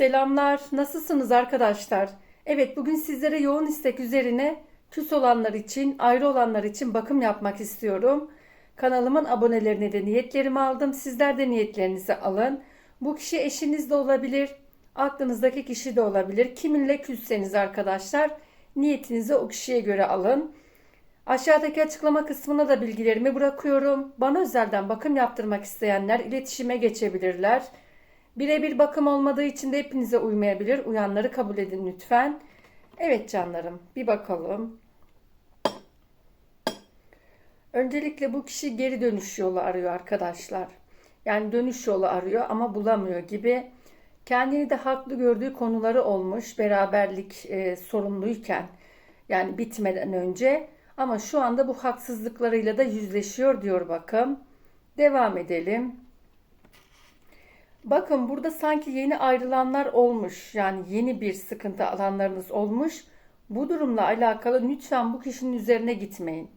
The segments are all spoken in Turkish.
Selamlar, nasılsınız arkadaşlar? Evet, bugün sizlere yoğun istek üzerine küs olanlar için, ayrı olanlar için bakım yapmak istiyorum. Kanalımın abonelerine de niyetlerimi aldım. Sizler de niyetlerinizi alın. Bu kişi eşiniz de olabilir, aklınızdaki kişi de olabilir. Kiminle küsseniz arkadaşlar, niyetinizi o kişiye göre alın. Aşağıdaki açıklama kısmına da bilgilerimi bırakıyorum. Bana özelden bakım yaptırmak isteyenler iletişime geçebilirler. Birebir bakım olmadığı için de hepinize uymayabilir. Uyanları kabul edin lütfen. Evet canlarım bir bakalım. Öncelikle bu kişi geri dönüş yolu arıyor arkadaşlar. Yani dönüş yolu arıyor ama bulamıyor gibi. Kendini de haklı gördüğü konuları olmuş beraberlik e, sorumluyken yani bitmeden önce ama şu anda bu haksızlıklarıyla da yüzleşiyor diyor bakım. Devam edelim. Bakın burada sanki yeni ayrılanlar olmuş. Yani yeni bir sıkıntı alanlarınız olmuş. Bu durumla alakalı lütfen bu kişinin üzerine gitmeyin.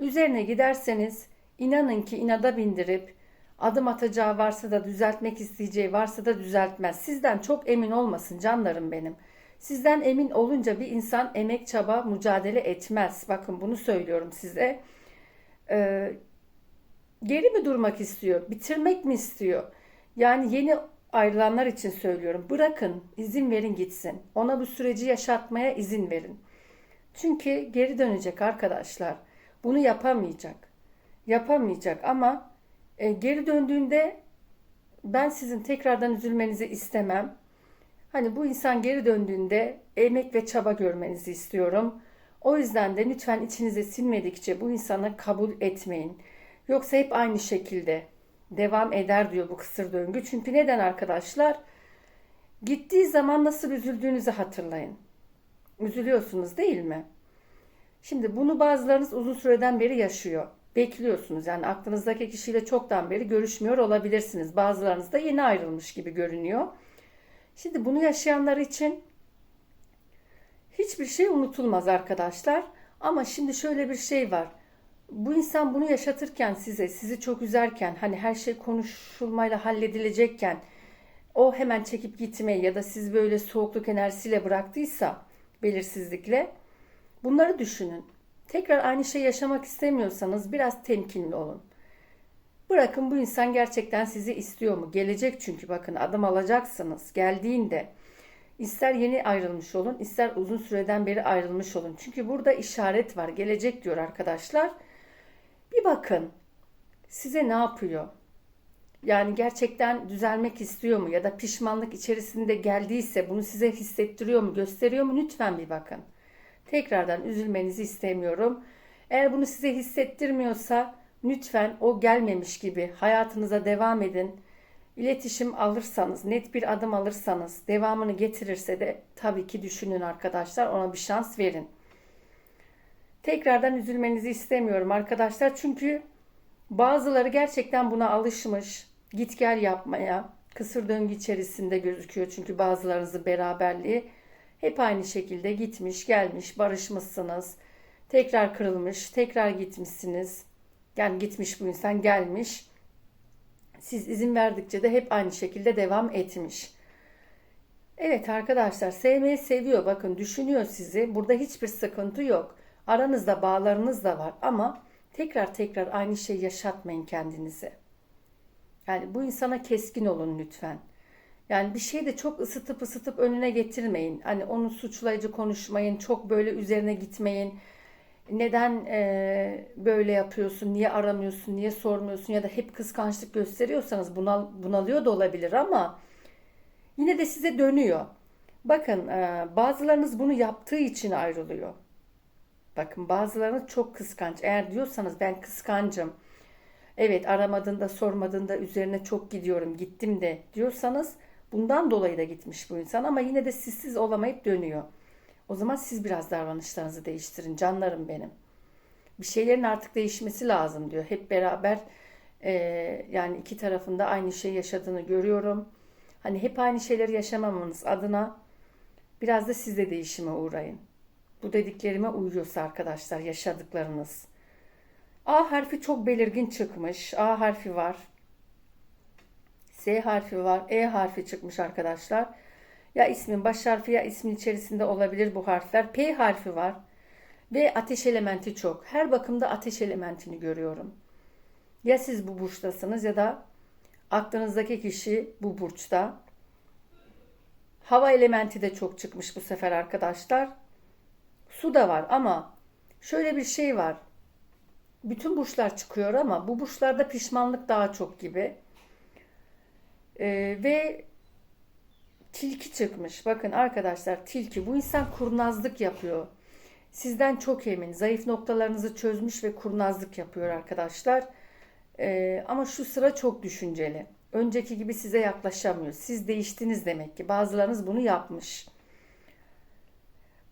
Üzerine giderseniz inanın ki inada bindirip adım atacağı varsa da düzeltmek isteyeceği varsa da düzeltmez. Sizden çok emin olmasın canlarım benim. Sizden emin olunca bir insan emek, çaba, mücadele etmez. Bakın bunu söylüyorum size. Ee, geri mi durmak istiyor? Bitirmek mi istiyor? Yani yeni ayrılanlar için söylüyorum. Bırakın, izin verin gitsin. Ona bu süreci yaşatmaya izin verin. Çünkü geri dönecek arkadaşlar. Bunu yapamayacak. Yapamayacak ama e, geri döndüğünde ben sizin tekrardan üzülmenizi istemem. Hani bu insan geri döndüğünde emek ve çaba görmenizi istiyorum. O yüzden de lütfen içinize sinmedikçe bu insanı kabul etmeyin. Yoksa hep aynı şekilde devam eder diyor bu kısır döngü. Çünkü neden arkadaşlar? Gittiği zaman nasıl üzüldüğünüzü hatırlayın. Üzülüyorsunuz değil mi? Şimdi bunu bazılarınız uzun süreden beri yaşıyor. Bekliyorsunuz yani aklınızdaki kişiyle çoktan beri görüşmüyor olabilirsiniz. Bazılarınız da yeni ayrılmış gibi görünüyor. Şimdi bunu yaşayanlar için hiçbir şey unutulmaz arkadaşlar. Ama şimdi şöyle bir şey var. Bu insan bunu yaşatırken size, sizi çok üzerken, hani her şey konuşulmayla halledilecekken o hemen çekip gitmeyi ya da siz böyle soğukluk enerjisiyle bıraktıysa belirsizlikle bunları düşünün. Tekrar aynı şey yaşamak istemiyorsanız biraz temkinli olun. Bırakın bu insan gerçekten sizi istiyor mu? Gelecek çünkü bakın adım alacaksınız. Geldiğinde ister yeni ayrılmış olun, ister uzun süreden beri ayrılmış olun. Çünkü burada işaret var. Gelecek diyor arkadaşlar. Bir bakın size ne yapıyor? Yani gerçekten düzelmek istiyor mu ya da pişmanlık içerisinde geldiyse bunu size hissettiriyor mu, gösteriyor mu? Lütfen bir bakın. Tekrardan üzülmenizi istemiyorum. Eğer bunu size hissettirmiyorsa lütfen o gelmemiş gibi hayatınıza devam edin. İletişim alırsanız, net bir adım alırsanız, devamını getirirse de tabii ki düşünün arkadaşlar. Ona bir şans verin. Tekrardan üzülmenizi istemiyorum arkadaşlar. Çünkü bazıları gerçekten buna alışmış. Git gel yapmaya. Kısır döngü içerisinde gözüküyor. Çünkü bazılarınızın beraberliği hep aynı şekilde gitmiş, gelmiş, barışmışsınız. Tekrar kırılmış, tekrar gitmişsiniz. Yani gitmiş bu insan gelmiş. Siz izin verdikçe de hep aynı şekilde devam etmiş. Evet arkadaşlar sevmeyi seviyor. Bakın düşünüyor sizi. Burada hiçbir sıkıntı yok. Aranızda bağlarınız da var ama tekrar tekrar aynı şeyi yaşatmayın kendinize. Yani bu insana keskin olun lütfen. Yani bir şey de çok ısıtıp ısıtıp önüne getirmeyin. Hani onu suçlayıcı konuşmayın, çok böyle üzerine gitmeyin. Neden e, böyle yapıyorsun, niye aramıyorsun, niye sormuyorsun ya da hep kıskançlık gösteriyorsanız bunal, bunalıyor da olabilir ama yine de size dönüyor. Bakın e, bazılarınız bunu yaptığı için ayrılıyor. Bakın bazılarınız çok kıskanç. Eğer diyorsanız ben kıskancım. Evet aramadığında sormadığında üzerine çok gidiyorum gittim de diyorsanız bundan dolayı da gitmiş bu insan ama yine de sizsiz olamayıp dönüyor. O zaman siz biraz davranışlarınızı değiştirin canlarım benim. Bir şeylerin artık değişmesi lazım diyor. Hep beraber e, yani iki tarafında aynı şey yaşadığını görüyorum. Hani hep aynı şeyleri yaşamamanız adına biraz da siz de değişime uğrayın. Bu dediklerime uyuyorsa arkadaşlar yaşadıklarınız. A harfi çok belirgin çıkmış. A harfi var. S harfi var. E harfi çıkmış arkadaşlar. Ya ismin baş harfi ya ismin içerisinde olabilir bu harfler. P harfi var. Ve ateş elementi çok. Her bakımda ateş elementini görüyorum. Ya siz bu burçtasınız ya da aklınızdaki kişi bu burçta. Hava elementi de çok çıkmış bu sefer arkadaşlar. Su da var ama şöyle bir şey var. Bütün burçlar çıkıyor ama bu burçlarda pişmanlık daha çok gibi. Ee, ve tilki çıkmış. Bakın arkadaşlar tilki. Bu insan kurnazlık yapıyor. Sizden çok emin. Zayıf noktalarınızı çözmüş ve kurnazlık yapıyor arkadaşlar. Ee, ama şu sıra çok düşünceli. Önceki gibi size yaklaşamıyor. Siz değiştiniz demek ki. Bazılarınız bunu yapmış.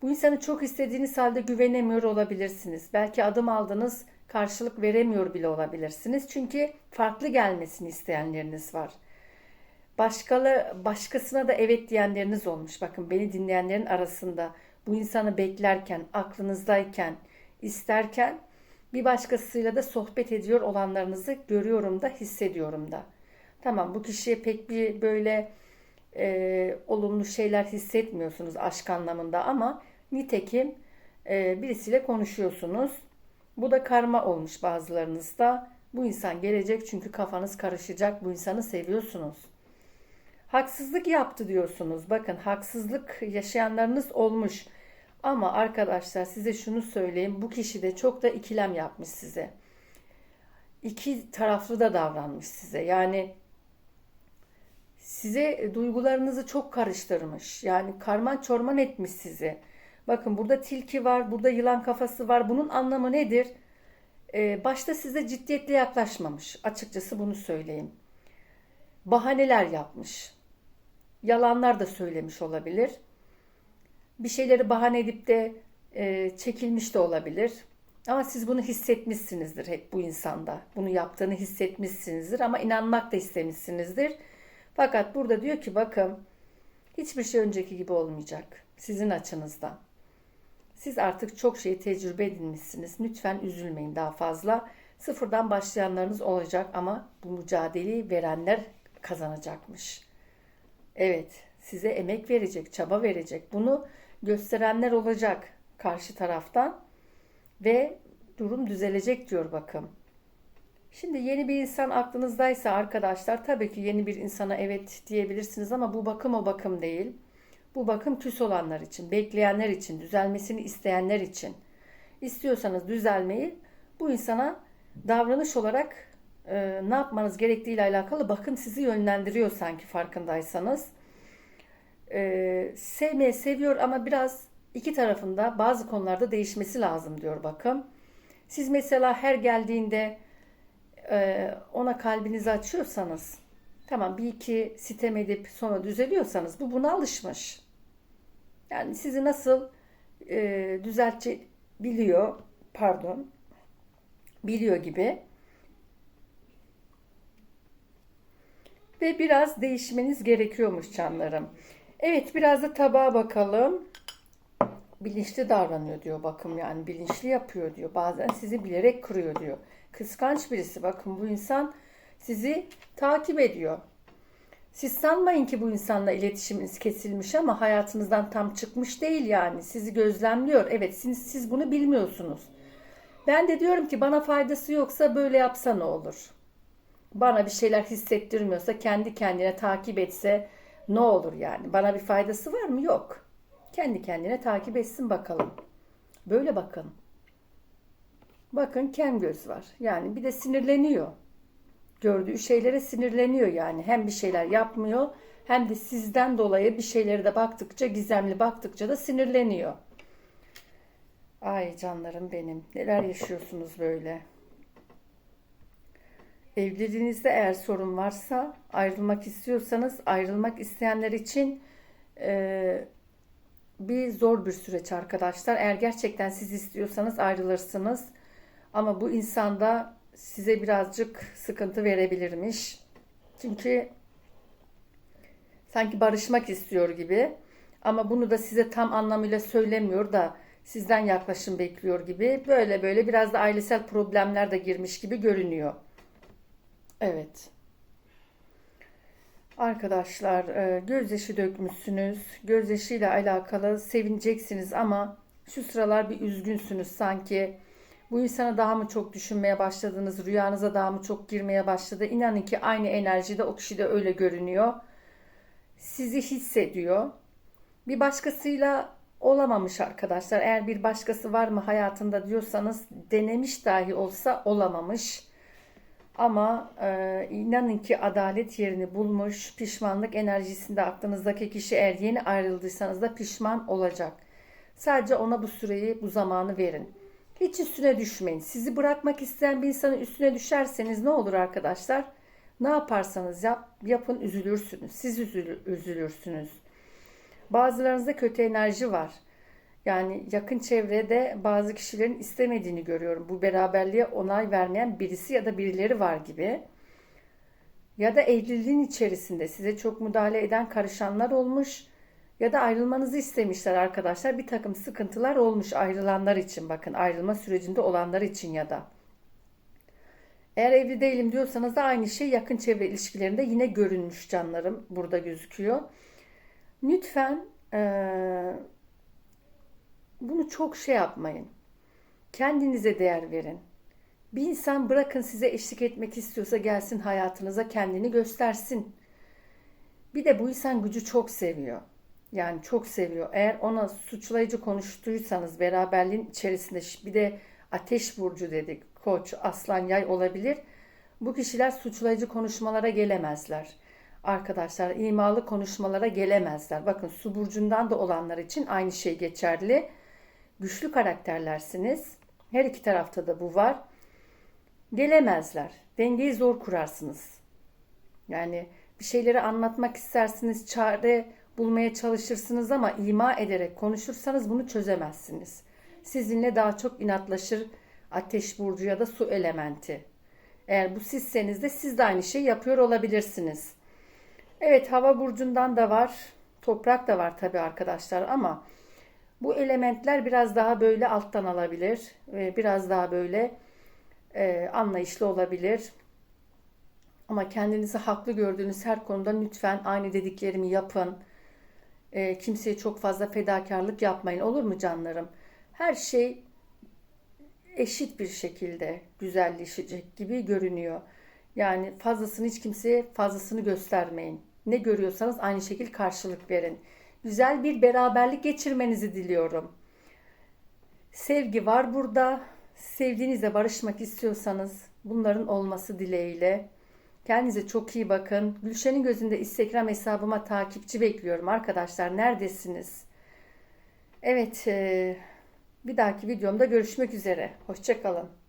Bu insanı çok istediğiniz halde güvenemiyor olabilirsiniz. Belki adım aldınız, karşılık veremiyor bile olabilirsiniz. Çünkü farklı gelmesini isteyenleriniz var. Başkalı, başkasına da evet diyenleriniz olmuş. Bakın beni dinleyenlerin arasında bu insanı beklerken, aklınızdayken, isterken bir başkasıyla da sohbet ediyor olanlarınızı görüyorum da hissediyorum da. Tamam bu kişiye pek bir böyle e, olumlu şeyler hissetmiyorsunuz aşk anlamında ama nitekim e, birisiyle konuşuyorsunuz. Bu da karma olmuş bazılarınızda. Bu insan gelecek çünkü kafanız karışacak. Bu insanı seviyorsunuz. Haksızlık yaptı diyorsunuz. Bakın haksızlık yaşayanlarınız olmuş. Ama arkadaşlar size şunu söyleyeyim. Bu kişi de çok da ikilem yapmış size. İki taraflı da davranmış size. Yani size duygularınızı çok karıştırmış. Yani karman çorman etmiş sizi. Bakın burada tilki var, burada yılan kafası var. Bunun anlamı nedir? Ee, başta size ciddiyetle yaklaşmamış. Açıkçası bunu söyleyeyim. Bahaneler yapmış. Yalanlar da söylemiş olabilir. Bir şeyleri bahane edip de e, çekilmiş de olabilir. Ama siz bunu hissetmişsinizdir hep bu insanda. Bunu yaptığını hissetmişsinizdir ama inanmak da istemişsinizdir. Fakat burada diyor ki bakın hiçbir şey önceki gibi olmayacak sizin açınızdan. Siz artık çok şeyi tecrübe edinmişsiniz. Lütfen üzülmeyin daha fazla. Sıfırdan başlayanlarınız olacak ama bu mücadeleyi verenler kazanacakmış. Evet, size emek verecek, çaba verecek. Bunu gösterenler olacak karşı taraftan ve durum düzelecek diyor bakın. Şimdi yeni bir insan aklınızdaysa arkadaşlar tabii ki yeni bir insana evet diyebilirsiniz ama bu bakım o bakım değil. Bu bakım küs olanlar için, bekleyenler için, düzelmesini isteyenler için. İstiyorsanız düzelmeyi bu insana davranış olarak e, ne yapmanız gerektiği ile alakalı bakım sizi yönlendiriyor sanki farkındaysanız. E, sevmeye seviyor ama biraz iki tarafında bazı konularda değişmesi lazım diyor bakım. Siz mesela her geldiğinde e, ona kalbinizi açıyorsanız tamam bir iki sitem edip sonra düzeliyorsanız bu buna alışmış. Yani sizi nasıl e, düzeltebiliyor pardon biliyor gibi ve biraz değişmeniz gerekiyormuş canlarım. Evet biraz da tabağa bakalım. Bilinçli davranıyor diyor bakım yani bilinçli yapıyor diyor. Bazen sizi bilerek kırıyor diyor. Kıskanç birisi bakın bu insan sizi takip ediyor. Siz sanmayın ki bu insanla iletişiminiz kesilmiş ama hayatınızdan tam çıkmış değil yani. Sizi gözlemliyor. Evet siz, siz bunu bilmiyorsunuz. Ben de diyorum ki bana faydası yoksa böyle yapsa ne olur? Bana bir şeyler hissettirmiyorsa kendi kendine takip etse ne olur yani? Bana bir faydası var mı? Yok. Kendi kendine takip etsin bakalım. Böyle bakın. Bakın kem göz var. Yani bir de sinirleniyor. Gördüğü şeylere sinirleniyor yani. Hem bir şeyler yapmıyor hem de sizden dolayı bir şeyleri de baktıkça gizemli baktıkça da sinirleniyor. Ay canlarım benim. Neler yaşıyorsunuz böyle? Evliliğinizde eğer sorun varsa ayrılmak istiyorsanız ayrılmak isteyenler için e, bir zor bir süreç arkadaşlar. Eğer gerçekten siz istiyorsanız ayrılırsınız. Ama bu insanda size birazcık sıkıntı verebilirmiş. Çünkü sanki barışmak istiyor gibi. Ama bunu da size tam anlamıyla söylemiyor da sizden yaklaşım bekliyor gibi. Böyle böyle biraz da ailesel problemler de girmiş gibi görünüyor. Evet. Arkadaşlar e, gözyaşı dökmüşsünüz. Gözyaşıyla alakalı sevineceksiniz ama şu sıralar bir üzgünsünüz sanki. Bu insana daha mı çok düşünmeye başladınız? Rüyanıza daha mı çok girmeye başladı? İnanın ki aynı enerjide o kişi de öyle görünüyor. Sizi hissediyor. Bir başkasıyla olamamış arkadaşlar. Eğer bir başkası var mı hayatında diyorsanız denemiş dahi olsa olamamış. Ama e, inanın ki adalet yerini bulmuş. Pişmanlık enerjisinde aklınızdaki kişi eğer yeni ayrıldıysanız da pişman olacak. Sadece ona bu süreyi, bu zamanı verin. Hiç üstüne düşmeyin. Sizi bırakmak isteyen bir insanın üstüne düşerseniz ne olur arkadaşlar? Ne yaparsanız yap, yapın üzülürsünüz. Siz üzül, üzülürsünüz. Bazılarınızda kötü enerji var. Yani yakın çevrede bazı kişilerin istemediğini görüyorum. Bu beraberliğe onay vermeyen birisi ya da birileri var gibi. Ya da evliliğin içerisinde size çok müdahale eden karışanlar olmuş ya da ayrılmanızı istemişler arkadaşlar. Bir takım sıkıntılar olmuş ayrılanlar için bakın ayrılma sürecinde olanlar için ya da. Eğer evli değilim diyorsanız da aynı şey yakın çevre ilişkilerinde yine görünmüş canlarım burada gözüküyor. Lütfen ee, bunu çok şey yapmayın. Kendinize değer verin. Bir insan bırakın size eşlik etmek istiyorsa gelsin hayatınıza kendini göstersin. Bir de bu insan gücü çok seviyor. Yani çok seviyor. Eğer ona suçlayıcı konuştuysanız beraberliğin içerisinde bir de ateş burcu dedik. Koç, aslan, yay olabilir. Bu kişiler suçlayıcı konuşmalara gelemezler. Arkadaşlar imalı konuşmalara gelemezler. Bakın su burcundan da olanlar için aynı şey geçerli. Güçlü karakterlersiniz. Her iki tarafta da bu var. Gelemezler. Dengeyi zor kurarsınız. Yani bir şeyleri anlatmak istersiniz, çare bulmaya çalışırsınız ama ima ederek konuşursanız bunu çözemezsiniz. Sizinle daha çok inatlaşır ateş burcu ya da su elementi. Eğer bu sizseniz de siz de aynı şeyi yapıyor olabilirsiniz. Evet hava burcundan da var. Toprak da var tabii arkadaşlar ama bu elementler biraz daha böyle alttan alabilir. Biraz daha böyle e, anlayışlı olabilir. Ama kendinizi haklı gördüğünüz her konuda lütfen aynı dediklerimi yapın. E, kimseye çok fazla fedakarlık yapmayın. Olur mu canlarım? Her şey eşit bir şekilde güzelleşecek gibi görünüyor. Yani fazlasını hiç kimseye fazlasını göstermeyin. Ne görüyorsanız aynı şekilde karşılık verin. Güzel bir beraberlik geçirmenizi diliyorum. Sevgi var burada. Sevdiğinizle barışmak istiyorsanız bunların olması dileğiyle. Kendinize çok iyi bakın. Gülşen'in gözünde Instagram hesabıma takipçi bekliyorum arkadaşlar. Neredesiniz? Evet, bir dahaki videomda görüşmek üzere. Hoşçakalın.